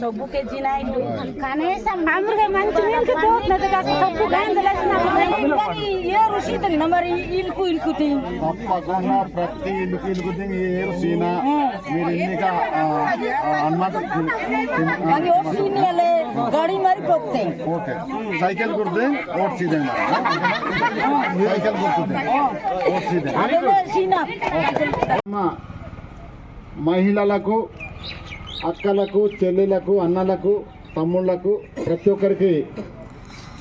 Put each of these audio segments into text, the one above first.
సబ్బుకే జినాయిలు కనీసం మామూలుగా మంచి నీళ్ళకి ప్రతి ఇల్లుకి ఇల్కుతి ఏరు మీరు ఎన్నిక అన్నమాట అది ఓ సీనియలే గాడి మరి పోతే ఓకే సైకిల్ గుర్తు ఓట్ సీదే సైకిల్ గుర్తుంది ఓట్ సీదే అదే సీనా అమ్మ, మహిళలకు అక్కలకు చెల్లెలకు అన్నలకు తమ్ముళ్ళకు ప్రతి ఒక్కరికి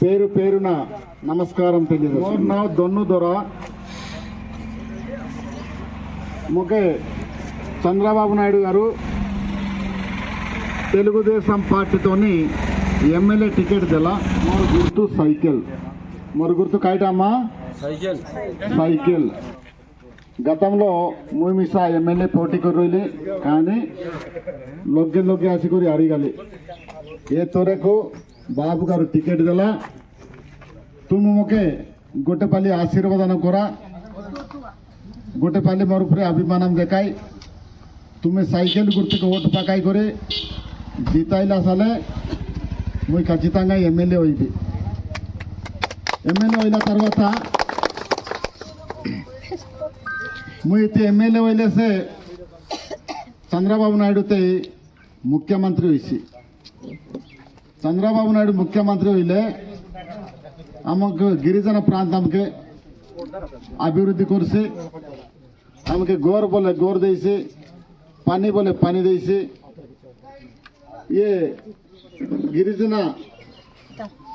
పేరు పేరున నమస్కారం తెలియదు నా దొన్ను దొర? ముకే చంద్రబాబు నాయుడు గారు తెలుగుదేశం పార్టీతోని ఎమ్మెల్యే టికెట్ దెల మరి గుర్తు సైకిల్. మరి గుర్తు కాయటమ్మా సైకిల్. సైకిల్. గతంలో మూమిసా ఎమ్మెల్యే పోటీకి రోయిలి కానీ లొగ్గి లొగ్గి ఆశకురి అడిగలి ఏ తొరకు బాబు గారు టికెట్ దెల తుమ్ముకే గుట్టపల్లి ఆశీర్వాదన కూర గుట్టపల్లి మరుపురే అభిమానం దెకాయ్ తుమ్మి సైకిల్ గుర్తుకు ఓటు పకాయి కొరి జీతాయిలు అసలే నువ్వు ఖచ్చితంగా ఎమ్మెల్యే అయింది ఎమ్మెల్యే అయిన తర్వాత నువ్వు అయితే ఎమ్మెల్యే వదిలేసే చంద్రబాబు నాయుడుతో ముఖ్యమంత్రి వేసి చంద్రబాబు నాయుడు ముఖ్యమంత్రి వెళ్ళే ఆమెకు గిరిజన ప్రాంతంకి అభివృద్ధి కురిసి ఆమెకి గోరు పొలే గోరు తీసి పని పొలే పని తీసి ఏ గిరిజన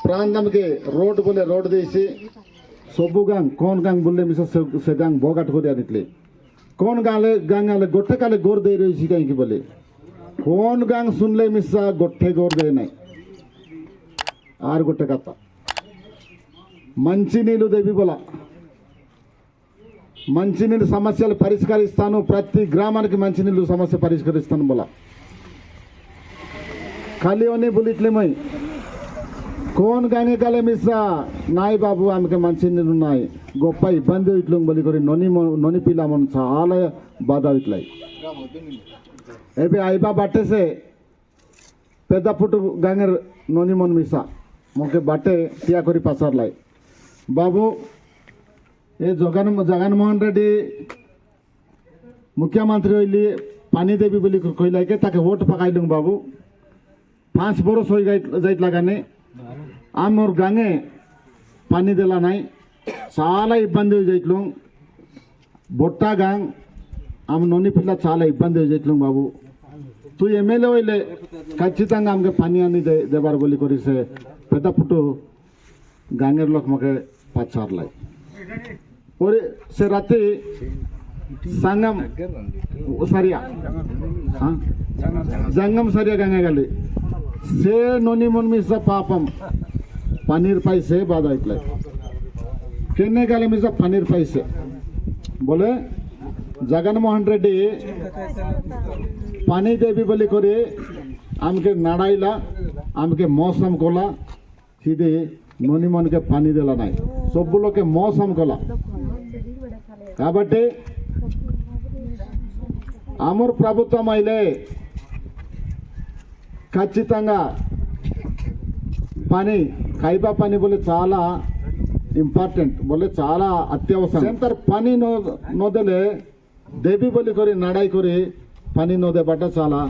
ప్రాంతంకి రోడ్డు బుల్లే రోడ్డు తీసి సొబ్బుగాంగ్ కోన్ గాంగ్ బుల్లే మిస సెగాంగ్ బోగట్టుకుని అనిట్లి కోన్ గంగాలి గాంగ్ గొట్టకాలి గోరు దేరేసి గాంకి బలి కోన్ గాంగ్ సున్లే మిస గొట్టె గోరు దేనాయి ఆరు గొట్టె కత్త. మంచినీళ్ళు దెబ్బిబల మంచినీళ్ళు సమస్యలు పరిష్కరిస్తాను. ప్రతి గ్రామానికి మంచినీళ్ళు సమస్య పరిష్కరిస్తాను బలా খালি অনে বুলি মই কোন গানে কালে মিশা নাই বাবু আমাকে মানছি নিল নাই গোপাই ইবান্দি উঠলং বলি করে ননি ননি পিলা মন সালে বাদা উঠলাই এবে আইবা বাটে সে পেদাপুটু গাঙের ননি মন মিছা মোকে বাটে টিয়া করে পাসারলাই বাবু এ জগান জগানমোহন রেড্ডি মুখ্যমন্ত্রী হইলি পানি দেবী বলে কইলাইকে তাকে ভোট পাকাইলুম বাবু पाच बरोस होय जायत लागाने। ఆమె గంగే పన్నిదిల్లనాయి చాలా ఇబ్బంది చేయట్లు బొట్టా గాంగ్ ఆమె నొన్ని పిల్ల చాలా ఇబ్బంది చేయట్లు బాబు తూ ఎమ్మెల్యే వెళ్ళే ఖచ్చితంగా ఆమెకి పని అని దేబారు గొల్లి కొరిసే పెద్ద పుట్టు గంగేర్లోకి మాకు పచ్చారులాయి ఒరి సే రత్తి సంఘం సరియా సంఘం సరియా గంగే గల్లి গাঙে গেলে সে ননি মন মিশা পাপম পানির পাইছে বাধা ইতলাই কেনে গেলে মিশা পানির পাইছে বলে জগনমোহন রেড্ডি পানি দেবি বলি করে আমাকে নাড়াইলা আমাকে মৌসম কলা সিধে ননিমনকে পানি দেলা নাই সবগুলোকে మోసం কলা కాబట్టి అమర్ ప్రభుత్వం అయితే ఖచ్చితంగా పని ఖైబా పని బోలే చాలా ఇంపార్టెంట్ బోలే చాలా అత్యవసరం. ఎంత పని నో నొదలే దేవి బొలి కొరి నడాయి కొరి పని నోదే బట్ట చాలా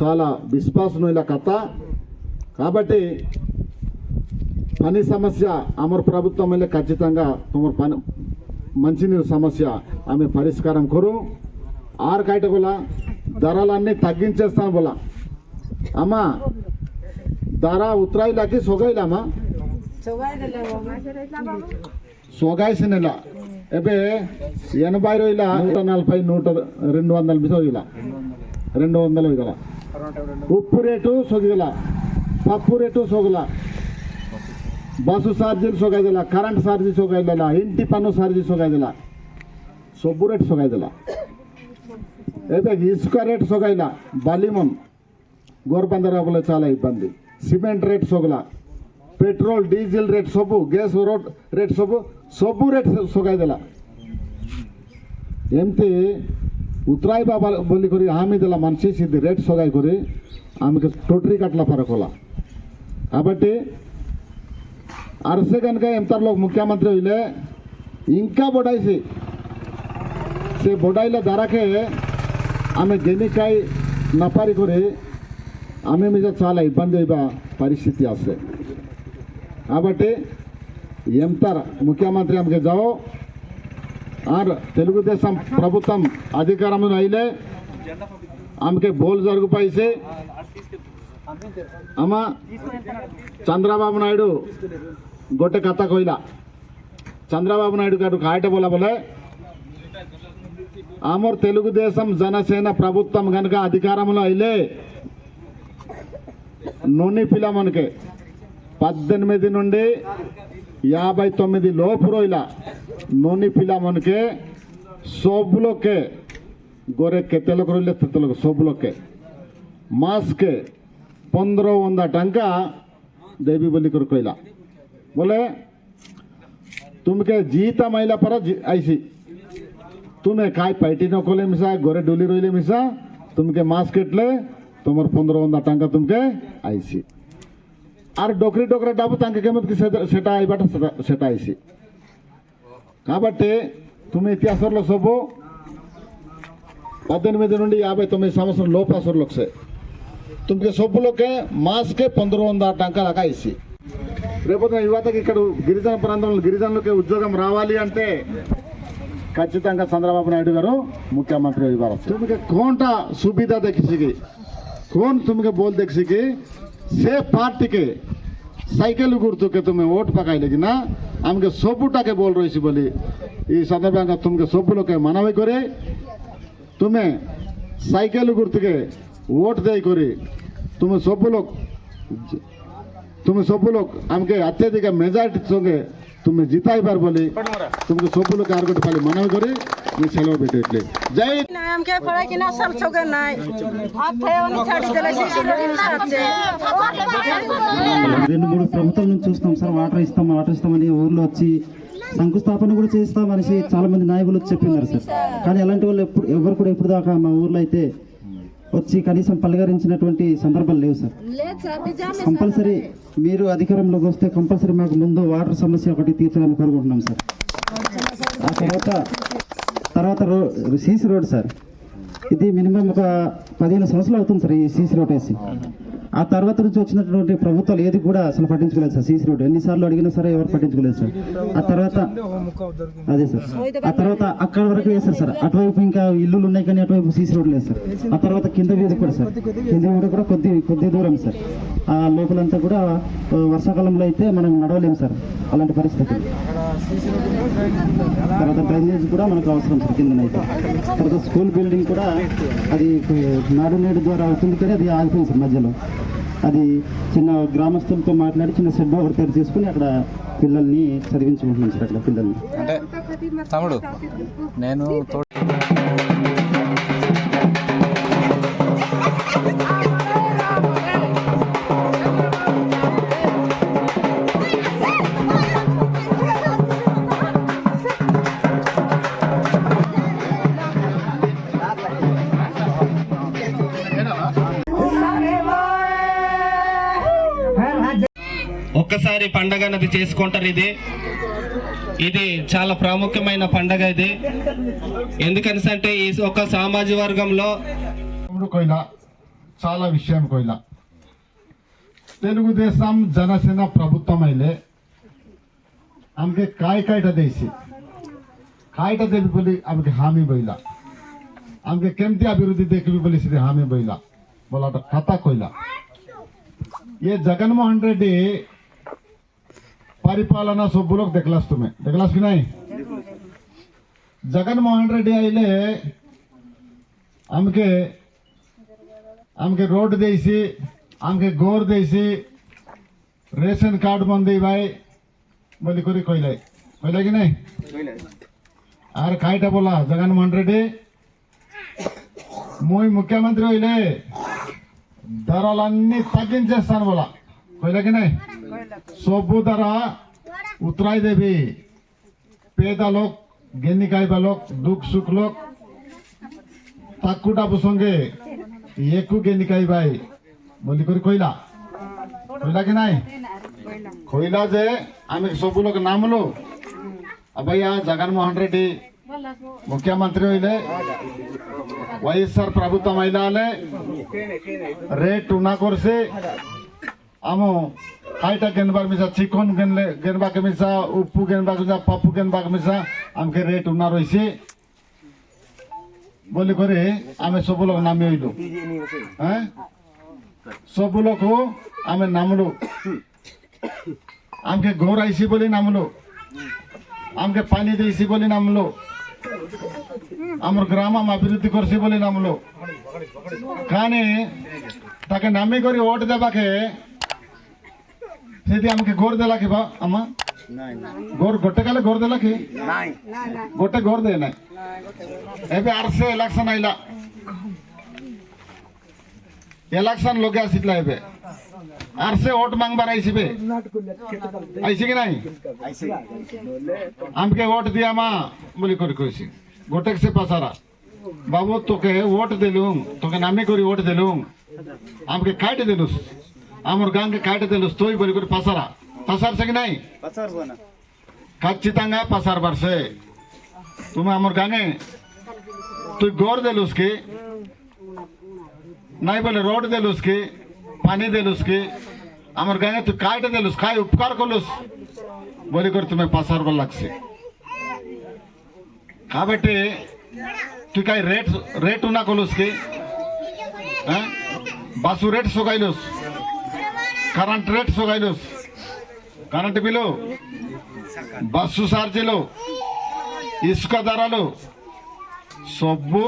చాలా విశ్వాసం ఇలా కథ. కాబట్టి పని సమస్య అమర ప్రభుత్వం వెళ్ళి ఖచ్చితంగా తమ పని మంచినీరు సమస్య ఆమె పరిష్కారం కొరు. ఆరు కైట కూడా ధరలన్నీ తగ్గించేస్తాను కూడా అమ్మా దారా ఉత్తరాయిలకి సొగైలమ్మా సొగాయిసినల సొగాయి ఎనభై రోజుల నూట నలభై నూట రెండు వందల సొగిల రెండు వందల ఇగల ఉప్పు రేటు సొగిల పప్పు రేటు సొగల బస్సు ఛార్జీలు సొగైదల కరెంట్ ఛార్జీ సొగైదల ఇంటి పన్ను ఛార్జీ సొగైదల సొబ్బు రేటు సొగైదల అయితే ఇసుక రేటు సొగైల బలిమం గోరుబందరాపులో చాలా ఇబ్బంది. సిమెంట్ రేట్ సొగల. పెట్రోల్ డీజిల్ రేట్ సొబ్బు గ్యాస్ రోడ్ రేట్ సొబ్బు సొబ్బు రేట్ సొగైదల. ಎಂತಿ ಉತ್ತರಾಯಿ ಬಾಬಾ ಬಲ್ಲಿ ಕೊರಿ ಆಮಿದೆಲ್ಲ ಮನಸ್ಸಿ ಸಿದ್ದಿ ರೇಟ್ ಸೊಗಾಯಿ ಕೊರಿ ಆಮೇಲೆ ಟೊಟ್ರಿ ಕಟ್ಲ ಫರಕೋಲ కాబట్టి అరసే కనుక ఎంతలో ముఖ్యమంత్రి వీళ్ళే ఇంకా బొడాయిసి. సే బొడాయిల ధరకే ఆమె గెనికాయ నపారి కొరి ఆమె మీద చాలా ఇబ్బంది పరిస్థితి వస్తాయి కాబట్టి ఎంత ముఖ్యమంత్రి ఆమెకి జావో ఆర్ తెలుగుదేశం ప్రభుత్వం అధికారంలో అయిలే. ఆమెకి బోల్ జరుగుపాయిసే. అమ్మ చంద్రబాబు నాయుడు గొట్టె కథ కొయిలా చంద్రబాబు నాయుడు గారు కాయట బోలబోలే ఆమోర్ తెలుగుదేశం జనసేన ప్రభుత్వం కనుక అధికారంలో అయిలే. నూనె మనకి పద్దెనిమిది నుండి యాభై తొమ్మిది లోపు రోజుల నూనె మనకి సోపులోకే గొరెక్కే తెలుగు రోజులు తెలుగు సోపులోకే మాస్క్ పొందరు వంద టంక దేవి బలి కొరకొయిల బోలే తుమికే జీతం అయిన పర ఐసి. తుమే కాయ పైటి నకోలే మిసా గొరె డోలి రోయిలే మిసా తుమ్కే మాస్కెట్లే तुम्हारे पंद्रह वन टांका तुमके आईसी आर डोकरी डोकरा डाबू तांके केमत की सेटा आई बाटा सेटा आईसी కాబట్టి తుమ్మి ఇతిహాసంలో సబ్బు పద్దెనిమిది నుండి యాభై తొమ్మిది సంవత్సరం లోపాసురులు ఒకసారి తుమ్మికి సబ్బులోకే మాస్కే పంతొమ్మిది వందల టంకాలు అకా ఇసి రేపొద్దున యువతకి ఇక్కడ గిరిజన ప్రాంతంలో గిరిజనులకి ఉద్యోగం రావాలి అంటే ఖచ్చితంగా చంద్రబాబు నాయుడు గారు ముఖ్యమంత్రి ఇవ్వాలి తుమ్మికి కోంట సుబిదా దక్కిసిగి কোন তুমি বল দেখছি কি? সে পার্টিকে সাইকেল গুরুত্বকে তুমি ওট পাকাইলে কি না? আমাকে সবুটাকে বল রয়েছি বলি। এই সাদা ব্যাংক তোমাকে সবুলোকে মানাবে করে তুমি সাইকেল গুরুত্বকে ওট দেয় করে তুমি সবুলোক তুমি সবুলোক আমাকে অত্যাধিক মেজরিটির সঙ্গে তুমি জিতাই পারবো তুমি সবগুলো কার গোটে খালি মনে করে তুমি সেলও পেটে এটলে জয় আমকে পড়াই কিনা সব চোখে নাই হাত থেকে উনি ছাড়ি দিলে రెండు మూడు ప్రభుత్వం నుంచి చూస్తాం సార్ వాటర్ ఇస్తాం వాటర్ ఇస్తామని ఊర్లో వచ్చి శంకుస్థాపన కూడా చేస్తామనేసి చాలా మంది నాయకులు చెప్పినారు సార్. కానీ అలాంటి వాళ్ళు ఎప్పుడు ఎవరు కూడా ఎప్పుడు దాకా మా ఊర్లో అయితే వచ్చి కనీసం పలకరించినటువంటి సందర్భాలు లేవు సార్. కంపల్సరీ మీరు అధికారంలోకి వస్తే కంపల్సరీ మాకు ముందు వాటర్ సమస్య ఒకటి తీర్చాలని కోరుకుంటున్నాం సార్. ఆ తర్వాత తర్వాత రో సీసీ రోడ్ సార్. ఇది మినిమం ఒక పదిహేను సంవత్సరాలు అవుతుంది సార్ ఈ సీసీ రోడ్ వేసి. ఆ తర్వాత నుంచి వచ్చినటువంటి ప్రభుత్వాలు ఏది కూడా అసలు పట్టించుకోలేదు సార్. CC road. ఎన్నిసార్లు అడిగినా సరే ఎవరు పట్టించుకోలేదు సార్. ఆ తర్వాత అదే సార్. ఆ తర్వాత అక్కడ వరకు వేస్తారు సార్. అటువైపు ఇంకా ఇల్లులు ఉన్నాయి కానీ అటువైపు సీసీ రోడ్డు లేదు సార్. ఆ తర్వాత కింద వీధి కూడా సార్. కింద వీధి కూడా కొద్ది కొద్ది దూరం సార్. ఆ లోపలంతా కూడా వర్షాకాలంలో అయితే మనం నడవలేము సార్. అలాంటి పరిస్థితి. తర్వాత డ్రైనేజ్ కూడా మనకు అవసరం సార్ కిందనైతే తర్వాత స్కూల్ బిల్డింగ్ కూడా అది నాడు నేడు ద్వారా అవుతుంది కానీ అది ఆగిపోయింది సార్ మధ్యలో. అది చిన్న గ్రామస్తులతో మాట్లాడి చిన్న సెడ్ ఒకటి తయారు చేసుకుని అక్కడ పిల్లల్ని చదివించుకుంటున్నాం సార్ అక్కడ పిల్లల్ని. అంటే తమ్ముడు నేను ఒక్కసారి పండగ అన్నది చేసుకుంటారు ఇది. ఇది చాలా ప్రాముఖ్యమైన పండగ ఇది. ఎందుకనిసంటే ఈ ఒక సామాజ వర్గంలో కోయిలా చాలా విషయం కోయిలా. తెలుగుదేశం జనసేన ప్రభుత్వం అయితే ఆమెకి కాయ కాయట దేసి కాయట తెలిపి ఆమెకి హామీ పోయిలా. ఆమెకి కెంతి అభివృద్ధి దేఖివి బోలి హామీ పోయిలా. బోలాట కథ కోయిలా. ఏ జగన్మోహన్ రెడ్డి ಪರಿಪಾಲನಾ ಸೊಬ್ಬುಲೋಕ್ ದೆಕ್ಲಾಸ್ ತುಮೆ ದೆಕ್ಲಾಸ್ ಕಿ ನಾಯಿ जगनमोहन रेड्डी आइले आमके आमके रोड देसी, आमके गोर देसी, रेशन कार्ड बन दे भाई, बोली करी कहले कहले कि नहीं? आर कायटा बोला जगनमोहन रेड्डी, मुई मुख्यमंत्री होइले दरलन्नी तग्गिंचेस्तानु बोला। କହିଲା କି ନାଇଁ ସବୁ ଦ୍ୱାରା ଉତ୍ତରାଇ ଦେବି পেদা লোক জ্ঞানী কাইবা লোক দুঃখ সুখ লোক তাকু ডাবু সঙ্গে একু জ্ঞানী কাইবাই বলি করে কইলা। কইলা কি নাই? কইলা যে আমি সবু লোক নাম হলো। আবাই আ জগনমোহন রেড্ডি, মুখ্যমন্ত্রী হইলে ওয়াইএসআর প্রভু তমাইলা হলে রে টুনা করছে। ଆମ ଖାଇଟା ଗେନ୍ବାର୍ ମିଶା ଚିକନ୍ ଗେନ୍ଲେ ଗେନ୍ବାକେ ମିଶା ଉପୁ ଗେନ୍ବାକେ ମିଶା ପପୁ ଗେନ୍ବାକେ ମିଶା ଆମ୍କେ ରେଟ୍ ଉନା ରହିଛି ବୋଲିକରି ଆମେ ସବୁ ଲୋକ ନାମି ଅଇଲୁ ହେଁ ସବୁ ଲୋକ ଆମେ ନାମଲୁ আমকে ঘর আইসি বলে নামলো আমকে পানি দিয়েছি বলে নামলো আমার গ্রাম আবিরুদ্ধি করছি ବୋଲି নামলো কানে ତାକେ নামি করে ওট দেবাকে ସେଠି ଆମକୁ ଗୋର ଦେଲା କି ବା ଆମ ଗୋର ଗୋଟେ କାଲେ ଗୋର ଦେଲା କି ଗୋଟେ ଗୋର ଦେ ନାଇଁ ଏବେ ଆର୍ସେ ଇଲେକ୍ସନ ଆଇଲା ଇଲେକ୍ସନ ଲୋକେ ଆସିଥିଲା ଏବେ ଆର୍ସେ ଭୋଟ ମାଙ୍ଗବାର ଆଇସିବେ ଆଇସି କି ନାଇଁ ଆମକେ ଭୋଟ ଦିଆମା ବୋଲି କରି କହିସି ଗୋଟେ ସେ ପାସାରା বাবু তোকে ভোট দিলুম তোকে নামি করি ভোট দিলুম আমাকে কাটে দিলুস আমার গাঙ্গে কাটে দিলুস তুই বলি করে পাসারা পাসার সে কি নাই ఖచ్చితంగా పసార్ బర్సే তুমি আমার গাঙে তুই গড় দেলুস কি নাই বলে রোড দেলুস কি পানি দেলুস কি আমার গাঙে তুই কাটে দেলুস খাই উপকার করলুস বলি করে তুমি পাসার বল লাগছে కాబట్టి তুই কাই রেট রেট উনা করলুস কি হ্যাঁ বাসু রেট সোগাইলুস కరెంట్ రేట్స్ కానీ కరెంటు బిల్లు బస్సు ఛార్జీలు ఇసుక ధరలు సొబ్బు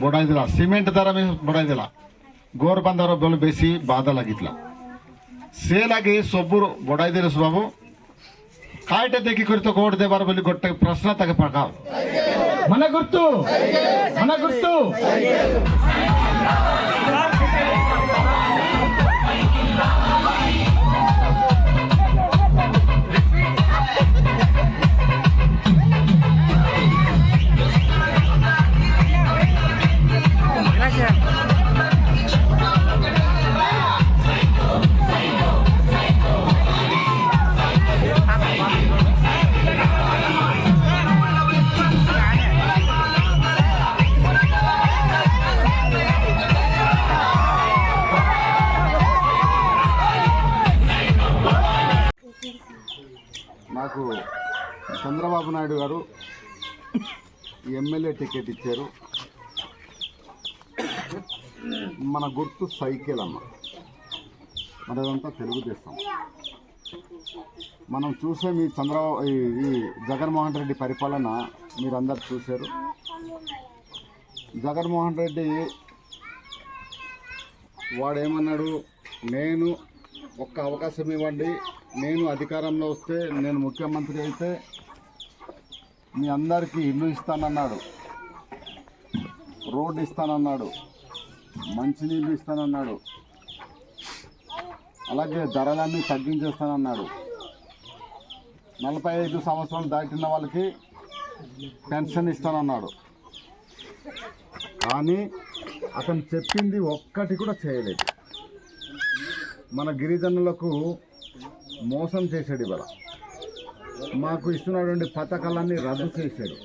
బుడాయిదిలా సిమెంట్ ధర బుడాయిదిలా గోరబంద రూపాయలు బేసి బాధలాగిట్లా ಸೇಲಾಗಿ ಸೊಬ್ಬರು ಬೊಡಾಯ್ದಿರ ಬಾಬು ಕಾಯ್ಟೆ ತೆಗಿ ಕುರಿತು ಕೋಟದೆ ಬರಬಲ್ಲಿ ಕೊಟ್ಟ ಪ್ರಶ್ನ ತಗಪಾಕ ಮನ మన గుర్తు ಗುರ್ತು ಸೈಕಲ್ ఎమ్మెల్యే టికెట్ ఇచ్చారు. మన గుర్తు సైకిల్ అమ్మ. మనదంతా తెలుగుదేశం. మనం చూసే మీ చంద్ర ఈ ఈ జగన్మోహన్ రెడ్డి పరిపాలన మీరందరు చూశారు. జగన్మోహన్ రెడ్డి వాడేమన్నాడు? నేను ఒక్క అవకాశం ఇవ్వండి. నేను అధికారంలో వస్తే నేను ముఖ్యమంత్రి అయితే మీ అందరికీ ఇల్లు ఇస్తానన్నాడు. రోడ్డు ఇస్తానన్నాడు. మంచినీళ్ళు ఇస్తానన్నాడు. అలాగే ధరలన్నీ తగ్గించేస్తానన్నాడు. నలభై ఐదు సంవత్సరాలు దాటిన వాళ్ళకి పెన్షన్ ఇస్తానన్నాడు. కానీ అతను చెప్పింది ఒక్కటి కూడా చేయలేదు. మన గిరిజనులకు మోసం చేశాడు ఇవాళ. మాకు ఇస్తున్నటువంటి పథకాలన్నీ రద్దు చేశాడు.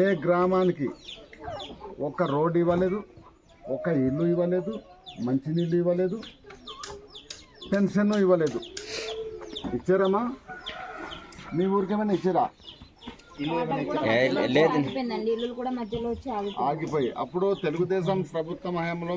ఏ గ్రామానికి ఒక్క రోడ్డు ఇవ్వలేదు ఒక్క ఇల్లు ఇవ్వలేదు మంచినీళ్ళు ఇవ్వలేదు పెన్షన్ ఇవ్వలేదు. ఇచ్చారమ్మా? మీ ఊరికేమైనా ఇచ్చారా? ఆగిపోయి అప్పుడు తెలుగుదేశం ప్రభుత్వం హయాంలో